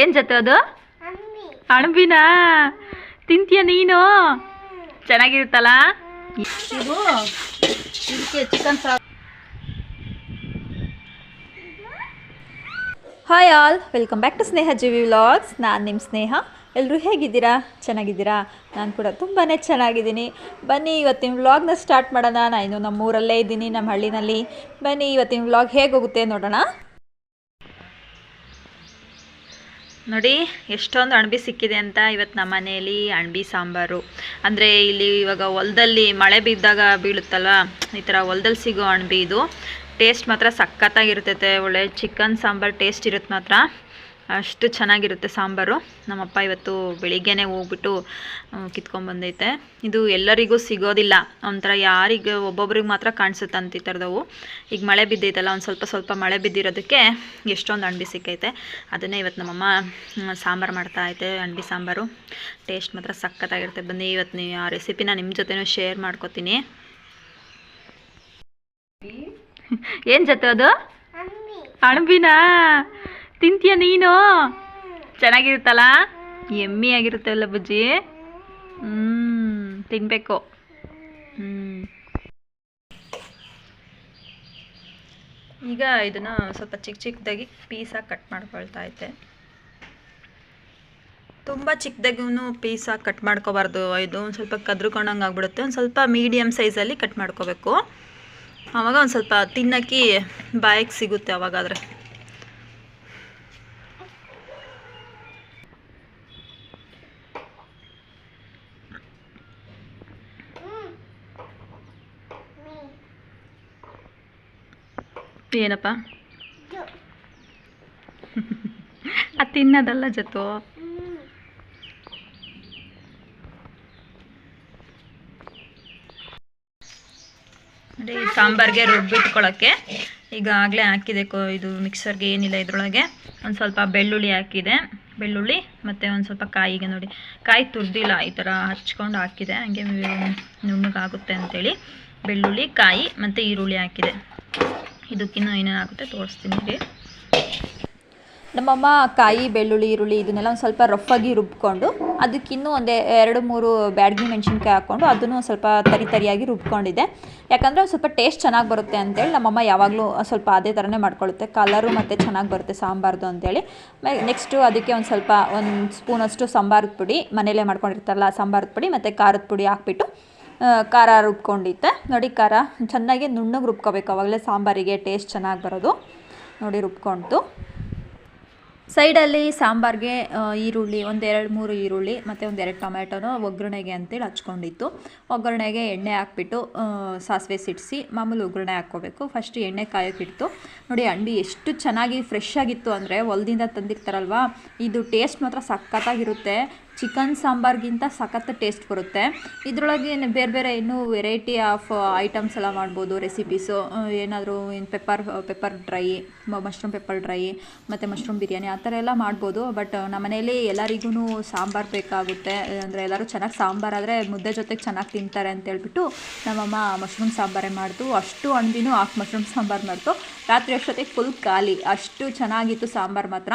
ಏನು ಜೊತೆ ಅದು? ಅಣಬಿನಾ ತಿಂತೀಯ ನೀನು? ಚೆನ್ನಾಗಿರುತ್ತಲ್ಲ? ಇದು ಇದಕ್ಕೆ ಚಿಕನ್ ಸಾರು hi all welcome back to Sneha Jeevi vlogs ನಾನು ನಿಮ್ಮ ಸ್ನೇಹ. ಎಲ್ಲರೂ ಹೇಗಿದ್ದೀರಾ? ಚೆನ್ನಾಗಿದ್ದೀರಾ? ನಾನು ಕೂಡ ತುಂಬಾ ಚೆನ್ನಾಗಿದ್ದೀನಿ. ಬನ್ನಿ ಇವತ್ತಿನ ವ್ಲಾಗ್ನ ಸ್ಟಾರ್ಟ್ ಮಾಡೋಣ. ನಾನು ಇನ್ನು ನಮ್ಮ ಊರಲ್ಲೇ ಇದ್ದೀನಿ ನಮ್ಮ ಹಳ್ಳಿನಲ್ಲಿ. ಬನ್ನಿ ಇವತ್ತಿನ ವ್ಲಾಗ್ ಹೇಗೆ ಹೋಗುತ್ತೆ ನೋಡೋಣ. ನೋಡಿ, ಎಷ್ಟೊಂದು ಅಣಬಿ ಸಿಕ್ಕಿದೆ ಅಂತ ಇವತ್ತು ನಮ್ಮ ಮನೆಯಲ್ಲಿ ಅಣಬಿ ಸಾಂಬಾರು. ಅಂದರೆ ಇಲ್ಲಿ ಇವಾಗ ಹೊಲದಲ್ಲಿ ಮಳೆ ಬಿದ್ದಾಗ ಬೀಳುತ್ತಲ್ವ? ಈ ಥರ ಹೊಲದಲ್ಲಿ ಸಿಗೋ ಅಣಬಿ ಇದು. ಟೇಸ್ಟ್ ಮಾತ್ರ ಸಖತ್ತಾಗಿರ್ತೈತೆ. ಒಳ್ಳೆ ಚಿಕನ್ ಸಾಂಬಾರು ಟೇಸ್ಟ್ ಇರುತ್ತೆ ಮಾತ್ರ. ಅಷ್ಟು ಚೆನ್ನಾಗಿರುತ್ತೆ ಸಾಂಬಾರು. ನಮ್ಮಪ್ಪ ಇವತ್ತು ಬೆಳಿಗ್ಗೆನೇ ಹೋಗ್ಬಿಟ್ಟು ಕಿತ್ಕೊಂಡ್ಬಂದೈತೆ ಇದು ಎಲ್ಲರಿಗೂ ಸಿಗೋದಿಲ್ಲ. ಒಂಥರ ಯಾರಿಗೆ ಒಬ್ಬೊಬ್ರಿಗೆ ಮಾತ್ರ ಕಾಣಿಸುತ್ತೆ ಅಂತ ಈ ಥರದವು. ಈಗ ಮಳೆ ಬಿದ್ದೈತಲ್ಲ ಒಂದು ಸ್ವಲ್ಪ ಸ್ವಲ್ಪ ಮಳೆ ಬಿದ್ದಿರೋದಕ್ಕೆ ಎಷ್ಟೊಂದು ಅಣಬಿ ಸಿಕ್ಕೈತೆ. ಅದನ್ನೇ ಇವತ್ತು ನಮ್ಮಮ್ಮ ಸಾಂಬಾರು ಮಾಡ್ತಾ ಐತೆ ಅಣಬಿ ಸಾಂಬಾರು. ಟೇಸ್ಟ್ ಮಾತ್ರ ಸಖತ್ತಾಗಿರುತ್ತೆ. ಬನ್ನಿ ಇವತ್ತು ನೀವು ಆ ರೆಸಿಪಿನ ನಿಮ್ಮ ಜೊತೆನೂ ಶೇರ್ ಮಾಡ್ಕೊತೀನಿ. ಏನು ಜೊತೆ ಅದು? ಅಣಬಿನಾ ತಿಂತೀಯ ನೀನು? ಚೆನ್ನಾಗಿರುತ್ತಲ್ಲ? ಎಮ್ಮಿ ಆಗಿರುತ್ತಲ್ಲ ಬುಜ್ಜಿ? ಹ್ಞೂ ತಿನ್ಬೇಕು. ಹ್ಞೂ ಈಗ ಇದನ್ನ ಸ್ವಲ್ಪ ಚಿಕ್ಕ ಚಿಕ್ಕದಾಗಿ ಪೀಸಾಗಿ ಕಟ್ ಮಾಡ್ಕೊಳ್ತಾ ಐತೆ ತುಂಬ ಚಿಕ್ಕದಾಗೂ ಪೀಸಾಗಿ ಕಟ್ ಮಾಡ್ಕೋಬಾರ್ದು. ಇದು ಒಂದು ಸ್ವಲ್ಪ ಕದ್ರುಕೊಂಡಂಗೆ ಆಗ್ಬಿಡುತ್ತೆ. ಒಂದು ಸ್ವಲ್ಪ ಮೀಡಿಯಮ್ ಸೈಜಲ್ಲಿ ಕಟ್ ಮಾಡ್ಕೋಬೇಕು. ಆವಾಗ ಒಂದು ಸ್ವಲ್ಪ ತಿನ್ನಕ್ಕೆ ಬಾಯಿಗೆ ಸಿಗುತ್ತೆ ಅವಾಗಾದರೆ. ಏನಪ್ಪ? ಅದು ತಿನ್ನೋದಲ್ಲ ಜೊತು? ಸಾಂಬಾರ್ಗೆ ರುಬ್ಬಿಟ್ಕೊಳ್ಳೋಕ್ಕೆ ಈಗ ಆಗಲೇ ಹಾಕಿದೆ ಕೋ ಇದು ಮಿಕ್ಸರ್ಗೆ ಏನಿಲ್ಲ ಇದರೊಳಗೆ. ಒಂದು ಸ್ವಲ್ಪ ಬೆಳ್ಳುಳ್ಳಿ ಹಾಕಿದೆ. ಬೆಳ್ಳುಳ್ಳಿ ಮತ್ತು ಒಂದು ಸ್ವಲ್ಪ ಕಾಯಿಗೆ ನೋಡಿ. ಕಾಯಿ ತುರ್ದಿಲ್ಲ ಈ ಥರ ಹಚ್ಕೊಂಡು ಹಾಕಿದೆ. ಹಂಗೆ ನುಣ್ಣಗಾಗುತ್ತೆ ಅಂಥೇಳಿ ಬೆಳ್ಳುಳ್ಳಿ ಕಾಯಿ ಮತ್ತು ಈರುಳ್ಳಿ ಹಾಕಿದೆ. ಇದಕ್ಕಿನ್ನೂ ಏನೇನಾಗುತ್ತೆ ತೋರಿಸ್ತೀನಿ ರೀ ನಮ್ಮಮ್ಮ ಕಾಯಿ, ಬೆಳ್ಳುಳ್ಳಿ, ಈರುಳ್ಳಿ ಇದನ್ನೆಲ್ಲ ಒಂದು ಸ್ವಲ್ಪ ರಫಾಗಿ ರುಬ್ಕೊಂಡು ಅದಕ್ಕಿನ್ನೂ ಒಂದು ಎರಡು, ಮೂರು ಬ್ಯಾಡಗಿ ಮೆಣಸಿನ್ಕಾಯಿ ಹಾಕ್ಕೊಂಡು ಅದನ್ನು ಒಂದು ಸ್ವಲ್ಪ ತರಿ ತರಿಯಾಗಿ ರುಬ್ಕೊಂಡಿದ್ದೆ. ಯಾಕಂದರೆ ಒಂದು ಸ್ವಲ್ಪ ಟೇಸ್ಟ್ ಚೆನ್ನಾಗಿ ಬರುತ್ತೆ ಅಂತೇಳಿ ನಮ್ಮಮ್ಮ ಯಾವಾಗಲೂ ಸ್ವಲ್ಪ ಅದೇ ಥರನೇ ಮಾಡ್ಕೊಳ್ಳುತ್ತೆ. ಕಲರು ಮತ್ತು ಚೆನ್ನಾಗಿ ಬರುತ್ತೆ ಸಾಂಬಾರ್ದು ಅಂತೇಳಿ. ನೆಕ್ಸ್ಟು ಅದಕ್ಕೆ ಒಂದು ಸ್ವಲ್ಪ ಒಂದು ಸ್ಪೂನಷ್ಟು ಸಾಂಬಾರದ ಪುಡಿ, ಮನೇಲೇ ಮಾಡ್ಕೊಂಡಿರ್ತಾರಲ್ಲ ಸಾಂಬಾರದ ಪುಡಿ ಮತ್ತು ಖಾರದ ಪುಡಿ ಹಾಕ್ಬಿಟ್ಟು ಖಾರ ರುಬ್ಕೊಂಡಿತ್ತೆ ನೋಡಿ, ಖಾರ ಚೆನ್ನಾಗಿ ನುಣ್ಣಗೆ ರುಬ್ಕೋಬೇಕು. ಅವಾಗಲೇ ಸಾಂಬಾರಿಗೆ ಟೇಸ್ಟ್ ಚೆನ್ನಾಗಿ ಬರೋದು. ನೋಡಿ ರುಬ್ಕೊಳ್ತು ಸೈಡಲ್ಲಿ ಸಾಂಬಾರಿಗೆ ಈರುಳ್ಳಿ, ಒಂದೆರಡು ಮೂರು ಈರುಳ್ಳಿ, ಮತ್ತು ಒಂದೆರಡು ಟೊಮೆಟೊನ ಒಗ್ಗರಣೆಗೆ ಅಂತೇಳಿ ಹಚ್ಕೊಂಡಿತ್ತು. ಒಗ್ಗರಣೆಗೆ ಎಣ್ಣೆ ಹಾಕ್ಬಿಟ್ಟು ಸಾಸಿವೆ ಸಿಡಿಸಿ, ಮಾಮೂಲಿ ಒಗ್ಗರಣೆ ಹಾಕ್ಕೋಬೇಕು. ಫಸ್ಟ್ ಎಣ್ಣೆ ಕಾಯೋಕ್ಕಿಟ್ಟು ನೋಡಿ ಅಂಡಿ ಎಷ್ಟು ಚೆನ್ನಾಗಿ ಫ್ರೆಶ್ ಆಗಿತ್ತು. ಅಂದರೆ ಹೊಲದಿಂದ ತಂದಿರ್ತಾರಲ್ವ? ಇದು ಟೇಸ್ಟ್ ಮಾತ್ರ ಸಖತ್ತಾಗಿರುತ್ತೆ. ಚಿಕನ್ ಸಾಂಬಾರ್ಗಿಂತ ಸಖತ್ ಟೇಸ್ಟ್ ಬರುತ್ತೆ. ಇದರೊಳಗೆ ಬೇರೆ ಬೇರೆ ಇನ್ನೂ ವೆರೈಟಿ ಆಫ್ ಐಟಮ್ಸ್ ಎಲ್ಲ ಮಾಡ್ಬೋದು. ರೆಸಿಪೀಸು ಏನಾದರೂ ಏನು pepper pepper dry mushroom pepper dry ಮತ್ತು ಮಶ್ರೂಮ್ ಬಿರಿಯಾನಿ ಆ ಥರ ಎಲ್ಲ ಮಾಡ್ಬೋದು. ಬಟ್ ನಮ್ಮ ಮನೇಲಿ ಎಲ್ಲರಿಗೂ ಸಾಂಬಾರು ಬೇಕಾಗುತ್ತೆ. ಅಂದರೆ ಎಲ್ಲರೂ ಚೆನ್ನಾಗಿ ಸಾಂಬಾರಾದರೆ ಮುದ್ದೆ ಜೊತೆಗೆ ಚೆನ್ನಾಗಿ ತಿಂತಾರೆ ಅಂತ ಹೇಳ್ಬಿಟ್ಟು ನಮ್ಮಮ್ಮ ಮಶ್ರೂಮ್ ಸಾಂಬಾರೇ ಮಾಡ್ತು ಅಷ್ಟು ಅಣಬಿನೂ ಹಾಕಿ ಮಶ್ರೂಮ್ ಸಾಂಬಾರು ಮಾಡ್ತು ರಾತ್ರಿ ಅಷ್ಟೊತ್ತಿಗೆ ಫುಲ್ ಖಾಲಿ. ಅಷ್ಟು ಚೆನ್ನಾಗಿತ್ತು ಸಾಂಬಾರು ಮಾತ್ರ.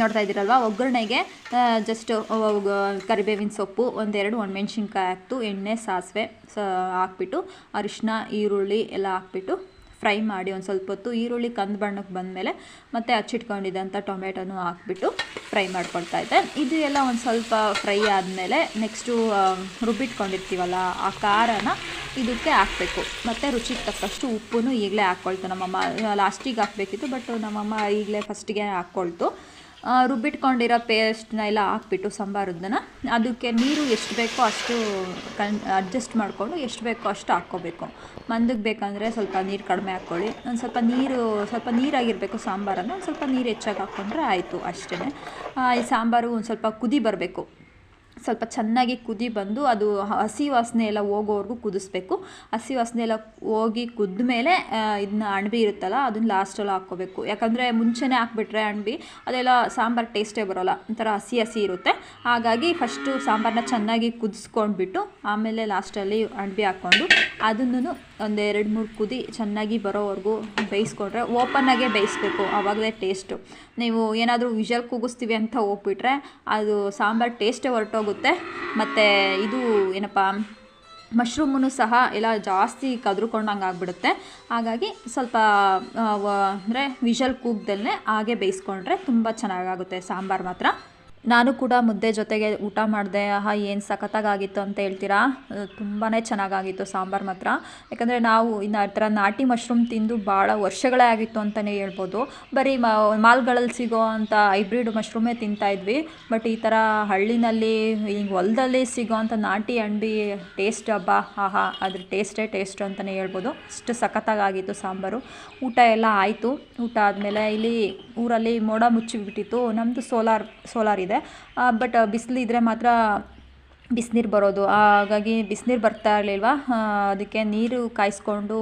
ನೋಡ್ತಾ ಇದ್ದೀರಲ್ವ? ಒಗ್ಗರಣೆಗೆ ಜಸ್ಟ್ ಕರಿಬೇವಿನ ಸೊಪ್ಪು, ಒಂದೆರಡು ಒಣಮೆಣ್ಸಿನ್ಕಾಯಿ ಹಾಕ್ತು ಎಣ್ಣೆ, ಸಾಸಿವೆ, ಸ, ಹಾಕ್ಬಿಟ್ಟು ಅರಿಶಿನ ಈರುಳ್ಳಿ ಎಲ್ಲ ಹಾಕ್ಬಿಟ್ಟು, ಫ್ರೈ ಮಾಡಿ ಒಂದು ಸ್ವಲ್ಪ ಹೊತ್ತು ಈರುಳ್ಳಿ ಕಂದು ಬಣ್ಣಕ್ಕೆ ಬಂದಮೇಲೆ ಮತ್ತೆ ಹಚ್ಚಿಟ್ಕೊಂಡಿದ್ದಂಥ ಟೊಮೆಟೊನು ಹಾಕ್ಬಿಟ್ಟು ಫ್ರೈ ಮಾಡ್ಕೊಳ್ತಾ ಇದ್ದೆ. ಇದು ಎಲ್ಲ ಒಂದು ಸ್ವಲ್ಪ ಫ್ರೈ ಆದಮೇಲೆ ನೆಕ್ಸ್ಟು ರುಬ್ಬಿಟ್ಕೊಂಡಿರ್ತೀವಲ್ಲ, ಆ ಖಾರನ ಇದಕ್ಕೆ ಹಾಕಬೇಕು. ಮತ್ತು ರುಚಿಗೆ ತಕ್ಕಷ್ಟು ಉಪ್ಪು ಈಗಲೇ ಹಾಕ್ಕೊಳ್ತು ನಮ್ಮಮ್ಮ ಲಾಸ್ಟಿಗೆ ಹಾಕಬೇಕಿತ್ತು ಬಟ್ ನಮ್ಮಮ್ಮ ಈಗಲೇ ಫಸ್ಟಿಗೆ ಹಾಕ್ಕೊಳ್ತು ರುಬ್ಬಿಟ್ಕೊಂಡಿರೋ ಪೇಸ್ಟ್ನ ಎಲ್ಲ ಹಾಕ್ಬಿಟ್ಟು ಸಾಂಬಾರದನ್ನ ಅದಕ್ಕೆ ನೀರು ಎಷ್ಟು ಬೇಕೋ ಅಷ್ಟು ಕನ್ ಅಡ್ಜಸ್ಟ್ ಮಾಡಿಕೊಂಡು ಎಷ್ಟು ಬೇಕೋ ಅಷ್ಟು ಹಾಕ್ಕೋಬೇಕು. ಮಂದಕ್ಕೆ ಬೇಕಂದರೆ ಸ್ವಲ್ಪ ನೀರು ಕಡಿಮೆ ಹಾಕ್ಕೊಳ್ಳಿ. ಒಂದು ಸ್ವಲ್ಪ ನೀರು, ಸ್ವಲ್ಪ ನೀರಾಗಿರಬೇಕು ಸಾಂಬಾರನ್ನು. ಒಂದು ಸ್ವಲ್ಪ ನೀರು ಹೆಚ್ಚಾಗಿ ಹಾಕ್ಕೊಂಡ್ರೆ ಆಯಿತು ಅಷ್ಟೇ ಈ ಸಾಂಬಾರು ಒಂದು ಸ್ವಲ್ಪ ಕುದಿ ಬರಬೇಕು. ಸ್ವಲ್ಪ ಚೆನ್ನಾಗಿ ಕುದಿ ಬಂದು ಅದು ಹಸಿ ವಾಸನೆ ಎಲ್ಲ ಹೋಗೋವರೆಗೂ ಕುದಿಸ್ಬೇಕು. ಹಸಿ ವಾಸನೆ ಎಲ್ಲ ಹೋಗಿ ಕುದ್ದ ಮೇಲೆ ಇದನ್ನ ಅಣಬಿ ಇರುತ್ತಲ್ಲ, ಅದನ್ನ ಲಾಸ್ಟಲ್ಲಿ ಹಾಕ್ಕೋಬೇಕು. ಯಾಕಂದರೆ ಮುಂಚೆನೇ ಹಾಕ್ಬಿಟ್ರೆ ಅಣಬಿ ಅದೆಲ್ಲ ಸಾಂಬಾರು ಟೇಸ್ಟೇ ಬರೋಲ್ಲ. ಒಂಥರ ಹಸಿ ಹಸಿ ಇರುತ್ತೆ. ಹಾಗಾಗಿ ಫಸ್ಟು ಸಾಂಬಾರನ್ನ ಚೆನ್ನಾಗಿ ಕುದಿಸ್ಕೊಂಡ್ಬಿಟ್ಟು, ಆಮೇಲೆ ಲಾಸ್ಟಲ್ಲಿ ಅಣಬಿ ಹಾಕ್ಕೊಂಡು ಅದನ್ನು ಒಂದು ಎರಡು ಮೂರು ಕುದಿ ಚೆನ್ನಾಗಿ ಬರೋವರೆಗೂ ಬೇಯಿಸ್ಕೊಂಡ್ರೆ ಓಪನ್ನಾಗೇ ಬೇಯಿಸ್ಬೇಕು ಆವಾಗಲೇ ಟೇಸ್ಟು. ನೀವು ಏನಾದರೂ ವಿಷಲ್ ಕೂಗಿಸ್ತೀವಿ ಅಂತ ಹೋಗ್ಬಿಟ್ರೆ ಅದು ಸಾಂಬಾರು ಟೇಸ್ಟೇ ಹೊರಟೋಗುತ್ತೆ. ಮತ್ತು ಇದು ಏನಪ್ಪ ಮಶ್ರೂಮನ್ನು ಸಹ ಎಲ್ಲ ಜಾಸ್ತಿ ಕದ್ರುಕೊಂಡಂಗೆ ಆಗಿಬಿಡುತ್ತೆ. ಹಾಗಾಗಿ ಸ್ವಲ್ಪ ಅಂದರೆ ವಿಷಲ್ ಕೂಗ್ದಲ್ಲೇ ಹಾಗೆ ಬೇಯಿಸ್ಕೊಂಡ್ರೆ ತುಂಬ ಚೆನ್ನಾಗಾಗುತ್ತೆ ಸಾಂಬಾರು ಮಾತ್ರ. ನಾನು ಕೂಡ ಮುದ್ದೆ ಜೊತೆಗೆ ಊಟ ಮಾಡಿದೆ, ಆಹಾ, ಏನು ಸಖತ್ತಾಗಿತ್ತು ಅಂತ ಹೇಳ್ತೀರಾ? ತುಂಬಾ ಚೆನ್ನಾಗಾಗಿತ್ತು ಸಾಂಬಾರು ಮಾತ್ರ. ಯಾಕಂದರೆ ನಾವು ಇನ್ನು ಆ ಥರ ನಾಟಿ ಮಶ್ರೂಮ್ ತಿಂದು ಭಾಳ ವರ್ಷಗಳೇ ಆಗಿತ್ತು ಅಂತಲೇ ಹೇಳ್ಬೋದು. ಬರೀ ಮಾಲ್ಗಳಲ್ಲಿ ಸಿಗೋ ಅಂಥ ಹೈಬ್ರಿಡ್ ಮಶ್ರೂಮೇ ತಿಂತಾಯಿದ್ವಿ ಬಟ್ ಈ ಥರ ಹಳ್ಳಿನಲ್ಲಿ ಈಗ ಹೊಲದಲ್ಲಿ ಸಿಗೋ ಅಂಥ ನಾಟಿ ಅಂಡಿ ಟೇಸ್ಟ್ ಹಬ್ಬ, ಆಹಾ, ಅದ್ರ ಟೇಸ್ಟೇ ಟೇಸ್ಟ್ ಅಂತಲೇ ಹೇಳ್ಬೋದು. ಅಷ್ಟು ಸಖತ್ತಾಗಿತ್ತು ಸಾಂಬಾರು. ಊಟ ಎಲ್ಲ ಆಯಿತು. ಊಟ ಆದಮೇಲೆ ಇಲ್ಲಿ ಊರಲ್ಲಿ ಮೋಡ ಮುಚ್ಚಿಬಿಟ್ಟಿತ್ತು. ನಮ್ಮದು ಸೋಲಾರ್ ಸೋಲಾರ್ ಇದೆ. ಬಟ್ ಬಿಸಿಲಿದ್ರೆ ಮಾತ್ರ ಬಿಸಿನೀರು ಬರೋದು. ಹಾಗಾಗಿ ಬಿಸಿನೀರು ಬರ್ತಾ ಇರಲಿಲ್ವ? ಅದಕ್ಕೆ ನೀರು ಕಾಯಿಸ್ಕೊಂಡು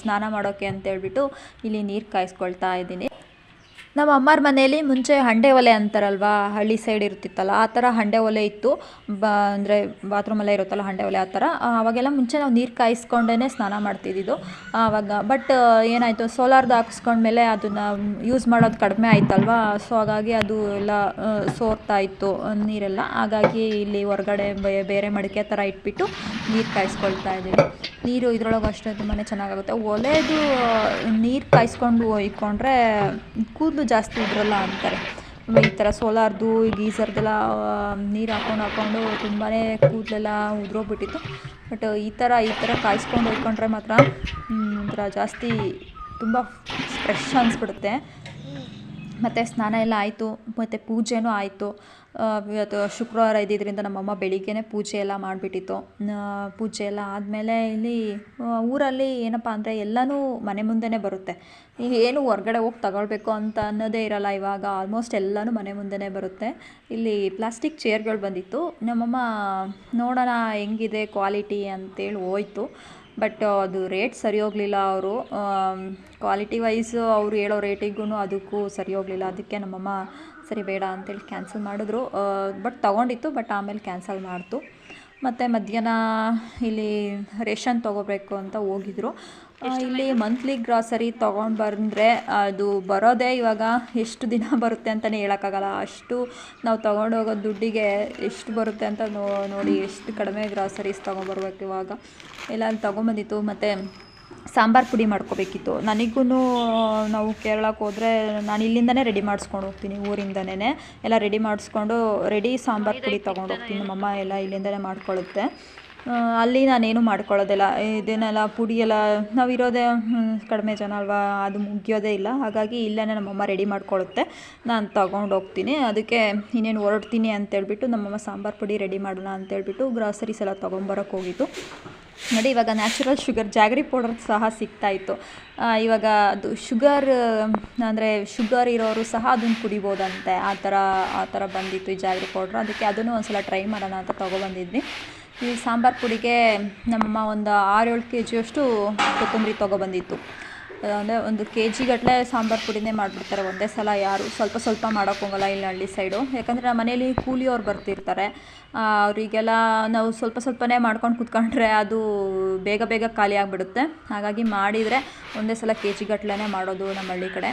ಸ್ನಾನ ಮಾಡೋಕ್ಕೆ ಅಂತೇಳ್ಬಿಟ್ಟು ಇಲ್ಲಿ ನೀರು ಕಾಯಿಸ್ಕೊಳ್ತಾ ಇದ್ದೀನಿ. ನಮ್ಮ ಅಮ್ಮರ ಮನೇಲಿ ಮುಂಚೆ ಹಂಡೆ ಒಲೆ ಅಂತಾರಲ್ವಾ, ಹಳ್ಳಿ ಸೈಡ್ ಇರ್ತಿತ್ತಲ್ಲ ಆ ಥರ ಹಂಡೆ ಒಲೆ ಇತ್ತು. ಬ, ಅಂದರೆ ಬಾತ್ರೂಮಲ್ಲೇ ಇರುತ್ತಲ್ಲ ಹಂಡೆ ಒಲೆ, ಆ ಥರ ಅವಾಗೆಲ್ಲ ಮುಂಚೆ ನಾವು ನೀರು ಕಾಯಿಸ್ಕೊಂಡೇ ಸ್ನಾನ ಮಾಡ್ತಿದ್ದಿದ್ದು. ಆವಾಗ ಬಟ್ ಏನಾಯಿತು ಸೋಲಾರ್ದು ಹಾಕಿಸ್ಕೊಂಡ್ಮೇಲೆ ಅದನ್ನು ಯೂಸ್ ಮಾಡೋದು ಕಡಿಮೆ ಆಯ್ತಲ್ವ? ಸೊ ಹಾಗಾಗಿ ಅದು ಎಲ್ಲ ಸೋರ್ತಾ ಇತ್ತು, ನೀರೆಲ್ಲ. ಹಾಗಾಗಿ ಇಲ್ಲಿ ಹೊರಗಡೆ ಬೇರೆ ಮಡಿಕೆ ಥರ ಇಟ್ಬಿಟ್ಟು ನೀರು ಕಾಯಿಸ್ಕೊಳ್ತಾ ಇದ್ದೀವಿ. ನೀರು ಇದ್ರೊಳಗೆ ಅಷ್ಟೇ ತುಂಬಾ ಚೆನ್ನಾಗಾಗುತ್ತೆ. ಒಲೆದು ನೀರು ಕಾಯಿಸ್ಕೊಂಡು ಇಟ್ಕೊಂಡ್ರೆ ಕೂದಲು ಜಾಸ್ತಿ ಇದ್ರಲ್ಲ ಅಂತಾರೆ. ಈ ಥರ ಸೋಲಾರ್ದು ಗೀಸರ್ದೆಲ್ಲ ನೀರು ಹಾಕೊಂಡು ಹಾಕ್ಕೊಂಡು ತುಂಬಾ ಕೂದಲೆಲ್ಲ ಉದುರೋಗ್ಬಿಟ್ಟಿತ್ತು. ಬಟ್ ಈ ಥರ ಈ ಥರ ಕಾಯಿಸ್ಕೊಂಡು ಹೋಯ್ಕೊಂಡ್ರೆ ಮಾತ್ರ ಒಂಥರ ಜಾಸ್ತಿ ತುಂಬ ಫ್ರೆಶ್ ಅನಿಸ್ಬಿಡುತ್ತೆ. ಮತ್ತು ಸ್ನಾನ ಎಲ್ಲ ಆಯಿತು, ಮತ್ತು ಪೂಜೆನೂ ಆಯಿತು. ಇವತ್ತು ಶುಕ್ರವಾರ ಇದ್ದಿದ್ದರಿಂದ ನಮ್ಮಮ್ಮ ಬೆಳಿಗ್ಗೆನೇ ಪೂಜೆ ಎಲ್ಲ ಮಾಡಿಬಿಟ್ಟಿತ್ತು. ಪೂಜೆ ಎಲ್ಲ ಆದಮೇಲೆ ಇಲ್ಲಿ ಊರಲ್ಲಿ ಏನಪ್ಪ ಅಂದರೆ ಎಲ್ಲನೂ ಮನೆ ಮುಂದೆನೇ ಬರುತ್ತೆ. ಏನು ಹೊರ್ಗಡೆ ಹೋಗಿ ತಗೊಳ್ಬೇಕು ಅಂತ ಅನ್ನೋದೇ ಇರಲ್ಲ, ಇವಾಗ ಆಲ್ಮೋಸ್ಟ್ ಎಲ್ಲನೂ ಮನೆ ಮುಂದೆನೇ ಬರುತ್ತೆ. ಇಲ್ಲಿ ಪ್ಲಾಸ್ಟಿಕ್ ಚೇರ್ಗಳು ಬಂದಿತ್ತು. ನಮ್ಮಮ್ಮ, ನೋಡೋಣ, ಹೆಂಗಿದೆ ಕ್ವಾಲಿಟಿ ಅಂತೇಳಿ ಹೋಯ್ತು. ಬಟ್ ಅದು ರೇಟ್ ಸರಿ ಹೋಗಲಿಲ್ಲ ಅವರು ಕ್ವಾಲಿಟಿ ವೈಸ್ ಅವರು ಹೇಳೋ ರೇಟಿಗೂ ಅದಕ್ಕೂ ಸರಿ ಹೋಗಲಿಲ್ಲ. ಅದಕ್ಕೆ ನಮ್ಮಮ್ಮ ಸರಿ ಬೇಡ ಅಂತೇಳಿ ಕ್ಯಾನ್ಸಲ್ ಮಾಡಿದ್ರು. ಬಟ್ ತೊಗೊಂಡಿತ್ತು ಬಟ್ ಆಮೇಲೆ ಕ್ಯಾನ್ಸಲ್ ಮಾಡ್ತು. ಮತ್ತು ಮಧ್ಯಾಹ್ನ ಇಲ್ಲಿ ರೇಷನ್ ತೊಗೋಬೇಕು ಅಂತ ಹೋಗಿದ್ರು. ಇಲ್ಲಿ ಮಂತ್ಲಿ ಗ್ರಾಸರಿ ತೊಗೊಂಡು ಬಂದರೆ ಅದು ಬರೋದೇ ಇವಾಗ ಎಷ್ಟು ದಿನ ಬರುತ್ತೆ ಅಂತಲೇ ಹೇಳೋಕ್ಕಾಗಲ್ಲ. ಅಷ್ಟು ನಾವು ತೊಗೊಂಡು ಹೋಗೋ ದುಡ್ಡಿಗೆ ಎಷ್ಟು ಬರುತ್ತೆ ಅಂತ ನೋ ನೋಡಿ ಎಷ್ಟು ಕಡಿಮೆ ಗ್ರಾಸರೀಸ್ ತೊಗೊಂಬರ್ಬೇಕು ಇವಾಗ. ಎಲ್ಲ ಅಲ್ಲಿ ತೊಗೊಂಬಂದಿತ್ತು. ಮತ್ತು ಸಾಂಬಾರು ಪುಡಿ ಮಾಡ್ಕೋಬೇಕಿತ್ತು. ನನಗೂ ನಾವು ಕೇರಳಕ್ಕೆ ಹೋದರೆ ನಾನು ಇಲ್ಲಿಂದನೇ ರೆಡಿ ಮಾಡಿಸ್ಕೊಂಡು ಹೋಗ್ತೀನಿ ಊರಿಂದನೇ ಎಲ್ಲ ರೆಡಿ ಮಾಡಿಸ್ಕೊಂಡು ರೆಡಿ ಸಾಂಬಾರು ಪುಡಿ ತೊಗೊಂಡು ಹೋಗ್ತೀನಿ. ನಮ್ಮಮ್ಮ ಎಲ್ಲ ಇಲ್ಲಿಂದನೇ ಮಾಡ್ಕೊಳ್ಳುತ್ತೆ. ಅಲ್ಲಿ ನಾನೇನು ಮಾಡ್ಕೊಳ್ಳೋದಿಲ್ಲ. ಇದನ್ನೆಲ್ಲ ಪುಡಿ ಎಲ್ಲ ನಾವಿರೋದೇ ಇರೋದೇ ಕಡಿಮೆ ಜನ ಅಲ್ವಾ, ಅದು ಮುಗಿಯೋದೇ ಇಲ್ಲ. ಹಾಗಾಗಿ ಇಲ್ಲೇ ನಮ್ಮಮ್ಮ ರೆಡಿ ಮಾಡ್ಕೊಳ್ಳುತ್ತೆ. ನಾನು ತಗೊಂಡು ಹೋಗ್ತೀನಿ. ಅದಕ್ಕೆ ಇನ್ನೇನು ಹೊರಡ್ತೀನಿ ಅಂತೇಳ್ಬಿಟ್ಟು ನಮ್ಮಮ್ಮ ಸಾಂಬಾರು ಪುಡಿ ರೆಡಿ ಮಾಡೋಣ ಅಂತೇಳ್ಬಿಟ್ಟು ಗ್ರಾಸರೀಸ್ ಎಲ್ಲ ತೊಗೊಂಬರೋಕೆ ಹೋಗಿತ್ತು ನೋಡಿ ಇವಾಗ ನ್ಯಾಚುರಲ್ ಶುಗರ್ ಜಾಗರಿ ಪೌಡರ್ ಸಹ ಸಿಗ್ತಾ ಇತ್ತು. ಆ, ಇವಾಗ ಅದು ಶುಗರ್ ಅಂದರೆ ಶುಗರ್ ಇರೋರು ಸಹ ಅದನ್ನು ಕುಡಿಬೋದಂತೆ. ಆ ಥರ ಆ ಥರ ಬಂದಿತ್ತು ಈ ಜಾಗರಿ ಪೌಡ್ರ್ ಅದಕ್ಕೆ ಅದನ್ನು ಒಂದ್ಸಲ ಟ್ರೈ ಮಾಡೋಣ ಅಂತ ತೊಗೊಬಂದಿದ್ವಿ. ಈ ಸಾಂಬಾರು ಪುಡಿಗೆ ನಮ್ಮ ಒಂದು ಆರು ಏಳು ಕೆ ಜಿಯಷ್ಟು ಕೊತ್ತಂಬರಿ ತೊಗೊಬಂದಿತ್ತು. ಅಂದರೆ ಒಂದು ಕೆ ಜಿ ಗಟ್ಟಲೆ ಸಾಂಬಾರು ಪುಡಿನೇ ಮಾಡಿಬಿಡ್ತಾರೆ ಒಂದೇ ಸಲ ಯಾರು. ಸ್ವಲ್ಪ ಸ್ವಲ್ಪ ಮಾಡೋಕ್ಕೋಗಲ್ಲ ಇಲ್ಲಿ ಹಳ್ಳಿ ಸೈಡು. ಯಾಕಂದರೆ ನಮ್ಮ ಮನೇಲಿ ಕೂಲಿಯವ್ರು ಬರ್ತಿರ್ತಾರೆ. ಅವರಿಗೆಲ್ಲ ನಾವು ಸ್ವಲ್ಪ ಸ್ವಲ್ಪನೇ ಮಾಡ್ಕೊಂಡು ಕುತ್ಕೊಂಡ್ರೆ ಅದು ಬೇಗ ಬೇಗ ಖಾಲಿ ಆಗಿಬಿಡುತ್ತೆ. ಹಾಗಾಗಿ ಮಾಡಿದರೆ ಒಂದೇ ಸಲ ಕೆ ಜಿ ಮಾಡೋದು ನಮ್ಮ ಹಳ್ಳಿ ಕಡೆ.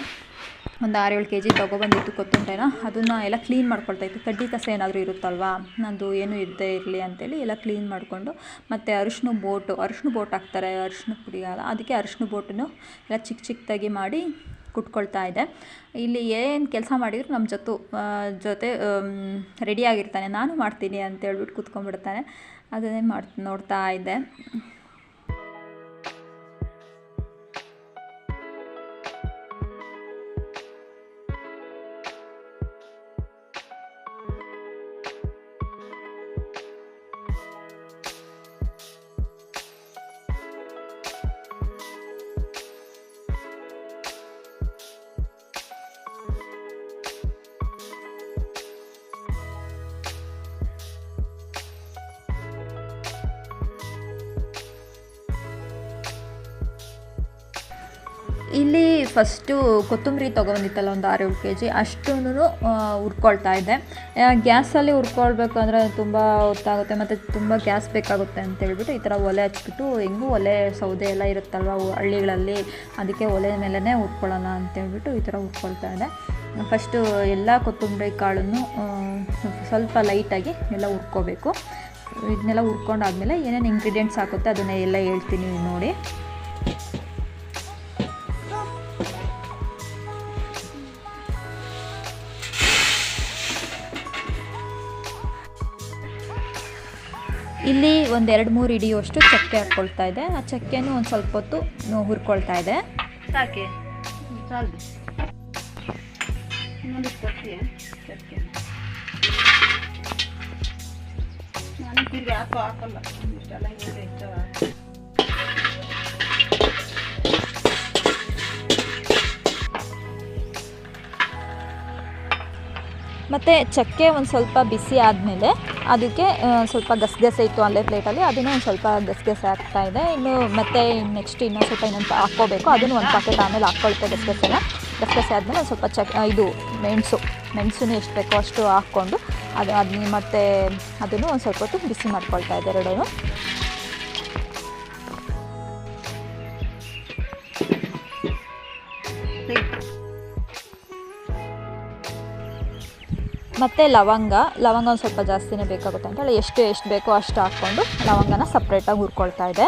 ಒಂದು ಆರು ಏಳು ಕೆ ಜಿ ತೊಗೊಬಂದಿತ್ತು ಕೊತ್ತಂಬರಿನ. ಅದನ್ನು ಎಲ್ಲ ಕ್ಲೀನ್ ಮಾಡ್ಕೊಳ್ತಾ ಇತ್ತು. ಕಡ್ಡಿ ಕಸ ಏನಾದರೂ ಇರುತ್ತಲ್ವಾ? ನಂದು ಏನೂ ಇರದೇ ಇರಲಿ ಅಂತೇಳಿ ಎಲ್ಲ ಕ್ಲೀನ್ ಮಾಡಿಕೊಂಡು, ಮತ್ತು ಅರಿಶಿನ ಬೋಟು ಅರಿಶಿನ ಬೋಟ್ ಹಾಕ್ತಾರೆ, ಅರಿಶಿನ ಪುಡಿ ಅಲ್ಲ, ಅದಕ್ಕೆ ಅರಿಶಿನ ಬೋಟನ್ನು ಎಲ್ಲ ಚಿಕ್ಕ ಚಿಕ್ಕದಾಗಿ ಮಾಡಿ ಕುಟ್ಕೊಳ್ತಾ ಇದೆ ಇಲ್ಲಿ ಏನು ಕೆಲಸ ಮಾಡಿದ್ರು ನಮ್ಮ ಜೊತೆ ಜೊತೆ ರೆಡಿಯಾಗಿರ್ತಾನೆ ನಾನು ಮಾಡ್ತೀನಿ ಅಂತೇಳ್ಬಿಟ್ಟು ಕೂತ್ಕೊಂಡ್ಬಿಡ್ತಾನೆ. ಅದನ್ನೇ ಮಾಡಿ ನೋಡ್ತಾ ಇದ್ದೆ. ಇಲ್ಲಿ ಫಸ್ಟು ಕೊತ್ತಂಬರಿ ತೊಗೊಂಡಿತ್ತಲ್ಲ ಒಂದು ಆರು ಏಳು ಕೆ ಜಿ ಅಷ್ಟೂ ಹುರ್ಕೊಳ್ತಾ ಇದ್ದೆ. ಗ್ಯಾಸಲ್ಲಿ ಹುರ್ಕೊಳ್ಬೇಕು ಅಂದರೆ ತುಂಬ ಹೊತ್ತಾಗುತ್ತೆ, ಮತ್ತು ತುಂಬ ಗ್ಯಾಸ್ ಬೇಕಾಗುತ್ತೆ ಅಂತ ಹೇಳ್ಬಿಟ್ಟು ಈ ಥರ ಒಲೆ ಹಚ್ಬಿಟ್ಟು, ಹೆಂಗೂ ಒಲೆ ಸೌದೆ ಎಲ್ಲ ಇರುತ್ತಲ್ವ ಹಳ್ಳಿಗಳಲ್ಲಿ, ಅದಕ್ಕೆ ಒಲೆ ಮೇಲೇ ಹುರ್ಕೊಳ್ಳೋಣ ಅಂತೇಳ್ಬಿಟ್ಟು ಈ ಥರ ಹುರ್ಕೊಳ್ತಾ ಇದ್ದೆ. ಫಸ್ಟು ಎಲ್ಲ ಕೊತ್ತಂಬರಿ ಕಾಳನ್ನು ಸ್ವಲ್ಪ ಲೈಟಾಗಿ ಎಲ್ಲ ಹುರ್ಕೋಬೇಕು. ಇದನ್ನೆಲ್ಲ ಹುರ್ಕೊಂಡಾದ್ಮೇಲೆ ಏನೇನು ಇಂಗ್ರೀಡಿಯೆಂಟ್ಸ್ ಹಾಕುತ್ತೆ ಅದನ್ನ ಎಲ್ಲ ಹೇಳ್ತೀನಿ ನೋಡಿ. ಒಂದು ಎರಡು ಮೂರು ಹಿಡಿಯುವಷ್ಟು ಚಕ್ಕೆ ಹಾಕ್ಕೊಳ್ತಾ ಇದೆ. ಆ ಚಕ್ಕೆನೂ ಒಂದು ಸ್ವಲ್ಪ ಹೊತ್ತು ಹುರ್ಕೊಳ್ತಾ ಇದೆ. ಸಾಕೆ? ನಾನು ಹಾಕಲ್ಲ. ಇಷ್ಟೆಲ್ಲ ಮತ್ತು ಚಕ್ಕೆ ಒಂದು ಸ್ವಲ್ಪ ಬಿಸಿ ಆದಮೇಲೆ ಅದಕ್ಕೆ ಸ್ವಲ್ಪ ಗಸಗಸೆ ಇತ್ತು ಅಲ್ಲೇ ಪ್ಲೇಟಲ್ಲಿ, ಅದನ್ನು ಒಂದು ಸ್ವಲ್ಪ ಗಸಗಸೆ ಆಗ್ತಾ ಇದೆ. ಇನ್ನು ಮತ್ತೆ ನೆಕ್ಸ್ಟ್ ಇನ್ನೊಂದು ಸ್ವಲ್ಪ ಇನ್ನೊಂದು ಹಾಕ್ಕೋಬೇಕು, ಅದನ್ನು ಒಂದು ಪ್ಯಾಕೆಟ್ ಆಮೇಲೆ ಹಾಕ್ಕೊಳ್ತೆ ಗಸಗಸೆನ. ಗಸಗಸೆ ಆದಮೇಲೆ ಒಂದು ಸ್ವಲ್ಪ ಚಕ್ ಇದು ಮೆಣಸು ಮೆಣಸು ಎಷ್ಟು ಬೇಕೋ ಅಷ್ಟು ಹಾಕ್ಕೊಂಡು, ಅದು ಅದನ್ನ ಮತ್ತೆ ಅದನ್ನು ಒಂದು ಸ್ವಲ್ಪ ಹೊತ್ತು ಬಿಸಿ ಮಾಡ್ಕೊಳ್ತಾ ಇದೆ ಎರಡೂ ಮತ್ತು ಲವಂಗ ಲವಂಗ ಒಂದು ಸ್ವಲ್ಪ ಜಾಸ್ತಿನೇ ಬೇಕಾಗುತ್ತೆ ಅಂತ ಹೇಳಿ, ಎಷ್ಟು ಎಷ್ಟು ಬೇಕೋ ಅಷ್ಟು ಹಾಕ್ಕೊಂಡು ಲವಂಗನ ಸಪ್ರೇಟಾಗಿ ಹುರ್ಕೊಳ್ತಾ ಇದೆ.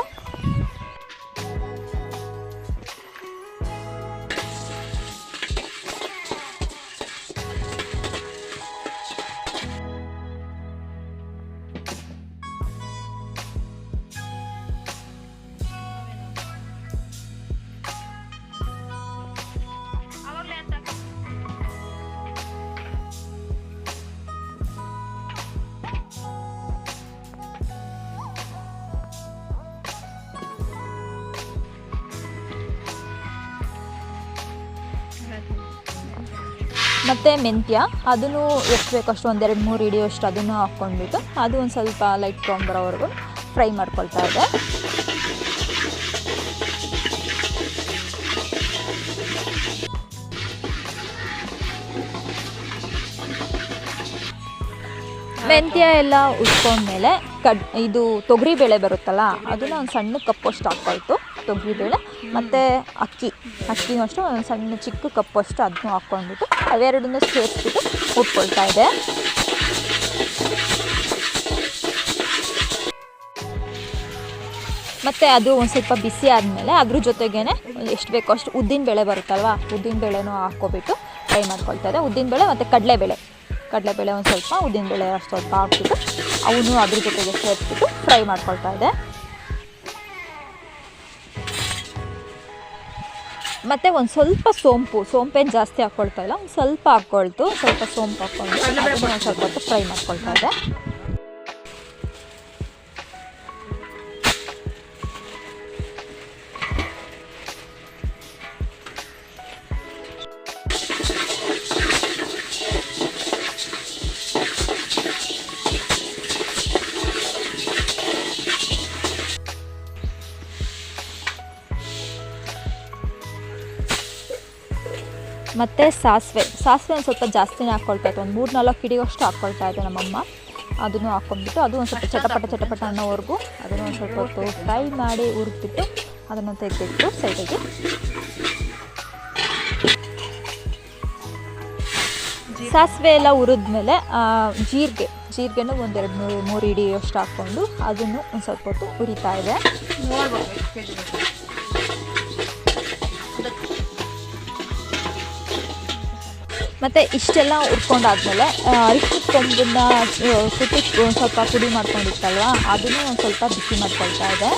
ಮತ್ತು ಮೆಂತ್ಯ, ಅದನ್ನು ಎಷ್ಟು ಬೇಕೋ ಅಷ್ಟು ಒಂದೆರಡು ಮೂರು ಹಿಡಿಯೋಷ್ಟು ಅದನ್ನು ಹಾಕ್ಕೊಂಡ್ಬಿಟ್ಟು ಅದು ಒಂದು ಸ್ವಲ್ಪ ಲೈಟ್ ಬ್ರೌನ್ ಬರೋವರೆಗೂ ಫ್ರೈ ಮಾಡ್ಕೊಳ್ತಾ ಇದೆ ಮೆಂತ್ಯ ಎಲ್ಲ ಉಟ್ಕೊಂಡ್ಮೇಲೆ ಕಡ್ ಇದು ತೊಗರಿ ಬೇಳೆ ಬರುತ್ತಲ್ಲ, ಅದನ್ನು ಒಂದು ಸಣ್ಣ ಕಪ್ಪಷ್ಟು ಹಾಕ್ಕೊಳ್ತು. ತೊಗರಿ ಬೇಳೆ ಮತ್ತು ಅಕ್ಕಿ. ಅಕ್ಕಿನೂ ಅಷ್ಟು ಒಂದು ಸಣ್ಣ ಚಿಕ್ಕ ಕಪ್ಪಷ್ಟು ಅದನ್ನು ಹಾಕ್ಕೊಂಡ್ಬಿಟ್ಟು ಅವೆರಡನ್ನೂ ಸೇರಿಸ್ಬಿಟ್ಟು ಉಟ್ಕೊಳ್ತಾ ಇದೆ. ಮತ್ತು ಅದು ಒಂದು ಸ್ವಲ್ಪ ಬಿಸಿ ಆದಮೇಲೆ ಅದ್ರ ಜೊತೆಗೇ ಎಷ್ಟು ಬೇಕೋ ಅಷ್ಟು ಉದ್ದಿನ ಬೇಳೆ ಬರುತ್ತಲ್ವ, ಉದ್ದಿನ ಬೇಳೆನೂ ಹಾಕ್ಕೊಬಿಟ್ಟು ಫ್ರೈ ಮಾಡ್ಕೊಳ್ತಾ ಇದೆ. ಉದ್ದಿನ ಬೇಳೆ ಮತ್ತು ಕಡಲೆಬೇಳೆ. ಕಡಲೆಬೇಳೆ ಒಂದು ಸ್ವಲ್ಪ ಉದ್ದಿನ ಬೇಳೆ ಅಷ್ಟು ಸ್ವಲ್ಪ ಹಾಕ್ಬಿಟ್ಟು ಅವನು ಅದ್ರ ಜೊತೆಗೆ ಸೇರಿಸ್ಬಿಟ್ಟು ಫ್ರೈ ಮಾಡ್ಕೊಳ್ತಾ ಇದೆ. ಮತ್ತು ಒಂದು ಸ್ವಲ್ಪ ಸೋಂಪು ಸೋಂಪೇನು ಜಾಸ್ತಿ ಹಾಕ್ಕೊಳ್ತಾ ಇಲ್ಲ ಒಂದು ಸ್ವಲ್ಪ ಹಾಕ್ಕೊಳ್ತು ಸ್ವಲ್ಪ ಸೋಂಪು ಹಾಕ್ಕೊಂಡು ಅದನ್ನು ಸ್ವಲ್ಪ ಹೊತ್ತು ಫ್ರೈ ಮಾಡ್ಕೊಳ್ತಾ ಇದೆ. ಮತ್ತು ಸಾಸಿವೆ. ಸಾಸಿವೆ ಒಂದು ಸ್ವಲ್ಪ ಜಾಸ್ತಿನೇ ಹಾಕ್ಕೊಳ್ತಾ ಇತ್ತು. ಒಂದು ಮೂರು ನಾಲ್ಕು ಕಿಡಿಗಷ್ಟು ಹಾಕ್ಕೊಳ್ತಾ ಇದೆ ನಮ್ಮಮ್ಮ. ಅದನ್ನು ಹಾಕ್ಕೊಂಡ್ಬಿಟ್ಟು ಅದು ಒಂದು ಸ್ವಲ್ಪ ಚಟಪಟ ಚಟಪಟ ಅನ್ನೋವರೆಗೂ ಅದನ್ನು ಒಂದು ಸ್ವಲ್ಪ ಹೊತ್ತು ಫ್ರೈ ಮಾಡಿ ಹುರಿದ್ಬಿಟ್ಟು ಅದನ್ನು ತೆಗೆದಿಟ್ಟು ಸೈಡಿಗೆ ಸಾಸಿವೆ ಎಲ್ಲ ಹುರಿದ್ಮೇಲೆ ಜೀರಿಗೆ. ಜೀರಿಗೆನೂ ಒಂದೆರಡು ಮೂರು ಮೂರು ಇಡಿಯಷ್ಟು ಹಾಕ್ಕೊಂಡು ಅದನ್ನು ಒಂದು ಸ್ವಲ್ಪ ಹೊತ್ತು ಹುರಿತಾ ಇದೆ. ಮತ್ತು ಇಷ್ಟೆಲ್ಲ ಉಟ್ಕೊಂಡಾದ್ಮೇಲೆ ಅರಿಶಿನ ಕೊಂಬನ್ನ ಕುಟ್ಟಿ ಸ್ವಲ್ಪ ಪುಡಿ ಮಾಡ್ಕೊಂಡಿತ್ತಲ್ವ, ಅದನ್ನು ಒಂದು ಸ್ವಲ್ಪ ಬಿಸಿ ಮಾಡ್ಕೊಳ್ತಾ ಇದೆ.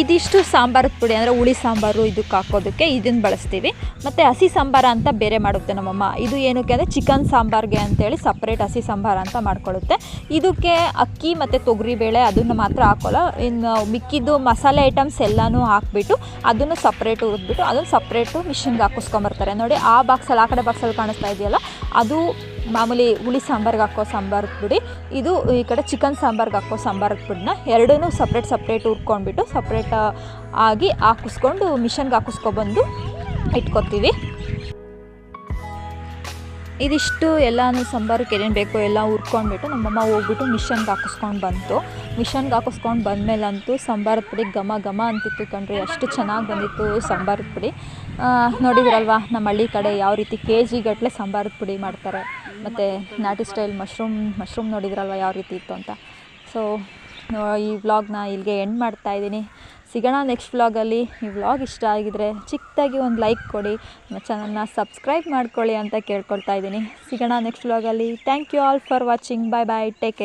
ಇದಿಷ್ಟು ಸಾಂಬಾರದ ಪುಡಿ ಅಂದರೆ ಹುಳಿ ಸಾಂಬಾರು ಇದಕ್ಕೆ ಹಾಕೋದಕ್ಕೆ ಇದನ್ನು ಬಳಸ್ತೀವಿ. ಮತ್ತು ಹಸಿ ಸಾಂಬಾರ ಅಂತ ಬೇರೆ ಮಾಡುತ್ತೆ ನಮ್ಮಮ್ಮ. ಇದು ಏನಕ್ಕೆ ಅಂದರೆ ಚಿಕನ್ ಸಾಂಬಾರಿಗೆ ಅಂತೇಳಿ ಸಪ್ರೇಟ್ ಹಸಿ ಸಾಂಬಾರ ಅಂತ ಮಾಡ್ಕೊಳ್ಳುತ್ತೆ. ಇದಕ್ಕೆ ಅಕ್ಕಿ ಮತ್ತು ತೊಗರಿಬೇಳೆ ಅದನ್ನು ಮಾತ್ರ ಹಾಕೋಲ್ಲ ಇನ್ನು ಮಿಕ್ಕಿದ್ದು ಮಸಾಲೆ ಐಟಮ್ಸ್ ಎಲ್ಲನೂ ಹಾಕ್ಬಿಟ್ಟು ಅದನ್ನು ಸಪ್ರೇಟ್ ಹುರಿದ್ಬಿಟ್ಟು ಅದನ್ನು ಸಪ್ರೇಟು ಮಿಷಿನ್ಗೆ ಹಾಕಿಸ್ಕೊಂಬರ್ತಾರೆ ನೋಡಿ, ಆ ಬಾಕ್ಸಲ್ಲಿ ಆ ಕಡೆ ಬಾಕ್ಸಲ್ಲಿ ಕಾಣಿಸ್ತಾ ಇದೆಯಲ್ಲ, ಅದು ಮಾಮೂಲಿ ಹುಳಿ ಸಾಂಬಾರ್ಗೆ ಹಾಕೋ ಸಾಂಬಾರ್ ಪುಡಿ ಇದು ಈ ಕಡೆ ಚಿಕನ್ ಸಾಂಬಾರ್ಗೆ ಹಾಕೋ ಸಾಂಬಾರ್ ಪುಡಿನ ಎರಡೂ ಸಪ್ರೇಟ್ ಸಪ್ರೇಟ್ ಹುರ್ಕೊಂಡ್ಬಿಟ್ಟು ಸಪ್ರೇಟ್ ಆಗಿ ಹಾಕಿಸ್ಕೊಂಡು ಮಿಷನ್ಗೆ ಹಾಕಿಸ್ಕೊಬಂದು ಇಟ್ಕೊತೀವಿ. ಇದಿಷ್ಟು ಎಲ್ಲನೂ ಸಾಂಬಾರಕ್ಕೆ ಏನೇನು ಬೇಕೋ ಎಲ್ಲ ಹುರ್ಕೊಂಡ್ಬಿಟ್ಟು ನಮ್ಮಮ್ಮ ಹೋಗ್ಬಿಟ್ಟು ಮಿಷನ್ಗೆ ಹಾಕಿಸ್ಕೊಂಡು ಬಂತು. ಮಿಷನ್ಗೆ ಹಾಕಿಸ್ಕೊಂಡು ಬಂದಮೇಲಂತೂ ಸಾಂಬಾರದ ಪುಡಿ ಘಮ ಘಮ ಅಂತಿತ್ತು ಕಣ್ರಿ. ಅಷ್ಟು ಚೆನ್ನಾಗಿ ಬಂದಿತ್ತು ಸಾಂಬಾರದ ಪುಡಿ. ನೋಡಿದ್ರಲ್ವಾ, ನಮ್ಮ ಹಳ್ಳಿ ಕಡೆ ಯಾವ ರೀತಿ ಕೆ ಜಿ ಗಟ್ಟಲೆ ಸಾಂಬಾರದ ಪುಡಿ ಮಾಡ್ತಾರೆ. ಮತ್ತು ನಾಟಿ ಸ್ಟೈಲ್ ಮಶ್ರೂಮ್ ಮಶ್ರೂಮ್ ನೋಡಿದ್ರಲ್ವ ಯಾವ ರೀತಿ ಇತ್ತು ಅಂತ. ಸೊ ಈ ವ್ಲಾಗ್ನ ಇಲ್ಲಿಗೆ ಎಂಡ್ ಮಾಡ್ತಾ ಇದ್ದೀನಿ. ಸಿಗೋಣ ನೆಕ್ಸ್ಟ್ ವ್ಲಾಗಲ್ಲಿ ಈ ವ್ಲಾಗ್ ಇಷ್ಟ ಆಗಿದ್ರೆ ಚಿಕ್ಕದಾಗಿ ಒಂದು ಲೈಕ್ ಕೊಡಿ. ನಮ್ಮ ಚಾನಲ್ನ ಸಬ್ಸ್ಕ್ರೈಬ್ ಮಾಡ್ಕೊಳ್ಳಿ ಅಂತ ಕೇಳ್ಕೊಳ್ತಾ ಇದ್ದೀನಿ. ಸಿಗೋಣ ನೆಕ್ಸ್ಟ್ ವ್ಲಾಗಲ್ಲಿ thank you all for watching bye bye take care